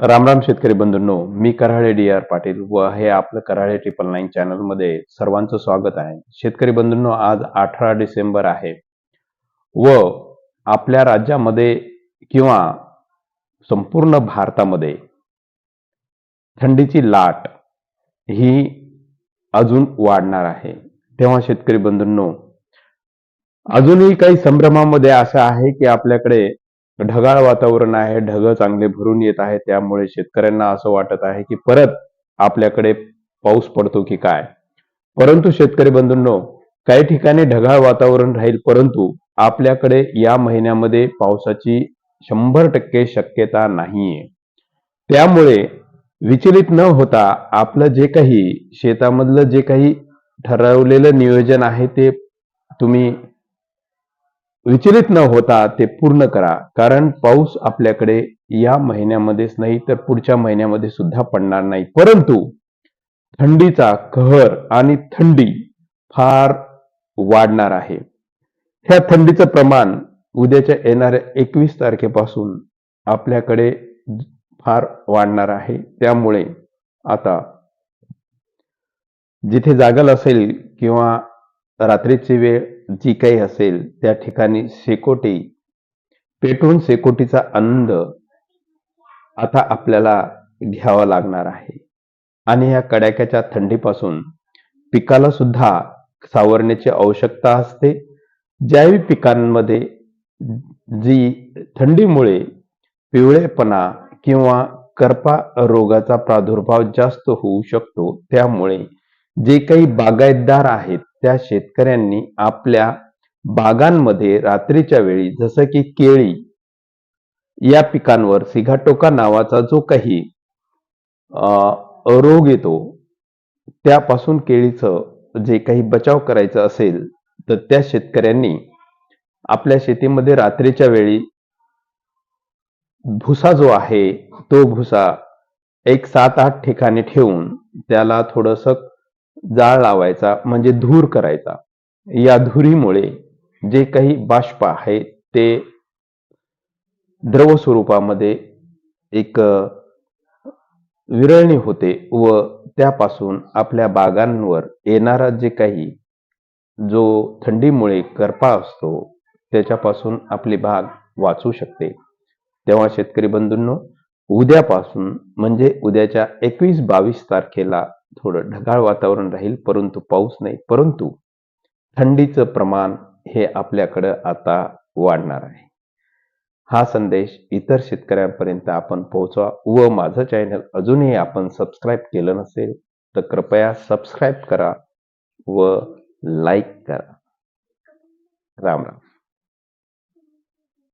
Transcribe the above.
रामराम शेतकरी बंधूंनो मी कराळे डी आर पाटील व हे आपलं कराळे ट्रिपल नाईन चॅनलमध्ये सर्वांचं स्वागत आहे. शेतकरी बंधूंनो आज अठरा डिसेंबर आहे व आपल्या राज्यामध्ये किंवा संपूर्ण भारतामध्ये थंडीची लाट ही अजून वाढणार आहे. तेव्हा शेतकरी बंधूंनो अजूनही काही संभ्रमामध्ये असं आहे की आपल्याकडे ढगाळ वातावरण आहे ढग चांगले भरून येत आहे त्यामुळे शेतकऱ्यांना असं वाटत आहे की परत आपल्याकडे पाऊस पडतो की काय? परंतु शेतकरी बंधूंनो काही ठिकाणी ढगाळ वातावरण राहील परंतु आपल्याकडे या महिन्यामध्ये पावसाची शंभर टक्के शक्यता नाहीये. त्यामुळे विचलित न होता आपलं जे काही शेतामधलं जे काही ठरवलेलं नियोजन आहे ते तुम्ही विचलित न होता ते पूर्ण करा. कारण पाऊस आपल्याकडे या महिन्यामध्येच नाही तर पुढच्या महिन्यामध्ये सुद्धा पडणार नाही. परंतु थंडीचा कहर आणि थंडी फार वाढणार आहे. ह्या थंडीचं प्रमाण उद्याच्या येणाऱ्या एकवीस तारखेपासून आपल्याकडे फार वाढणार आहे. त्यामुळे आता जिथे जागल असेल किंवा रात्रीची वेळ जी काही असेल त्या ठिकाणी शेकोटी पेटून शेकोटीचा आनंद आता आपल्याला घ्यावा लागणार आहे. आणि या कडाक्याच्या थंडीपासून पिकाला सुद्धा सावरण्याची आवश्यकता असते. ज्याही पिकांमध्ये जी थंडीमुळे पिवळेपणा किंवा करपा रोगाचा प्रादुर्भाव जास्त होऊ शकतो त्यामुळे जे काही बागायतदार आहेत त्या शेतकऱ्यांनी आपल्या बागांमध्ये रात्रीच्या वेळी जसं की केळी या पिकांवर सिघाटोका नावाचा जो काही अं, रोग येतो त्यापासून केळीचं जे काही बचाव करायचं असेल तर त्या शेतकऱ्यांनी आपल्या शेतीमध्ये रात्रीच्या वेळी भुसा जो आहे तो भुसा एक सात आठ ठिकाणी ठेवून त्याला थोडस जाळ लावायचा म्हणजे धूर करायचा. या धुरीमुळे जे काही बाष्प आहे ते द्रव स्वरूपामध्ये एक विरळणी होते व त्यापासून आपल्या बागांवर येणारा जे काही जो थंडीमुळे करपा असतो त्याच्यापासून आपली बाग वाचू शकते. तेव्हा शेतकरी बंधूंनो उद्यापासून म्हणजे उद्याच्या एकवीस बावीस तारखेला थोडं ढगाळ वातावरण राहील परंतु पाऊस नाही. परंतु थंडीचं प्रमाण हे आपल्याकडं आता वाढणार आहे. हा संदेश इतर शेतकऱ्यांपर्यंत आपण पोहोचवा व माझं चॅनल अजूनही आपण सबस्क्राईब केलं नसेल तर कृपया सबस्क्राईब करा व लाईक करा. राम राम.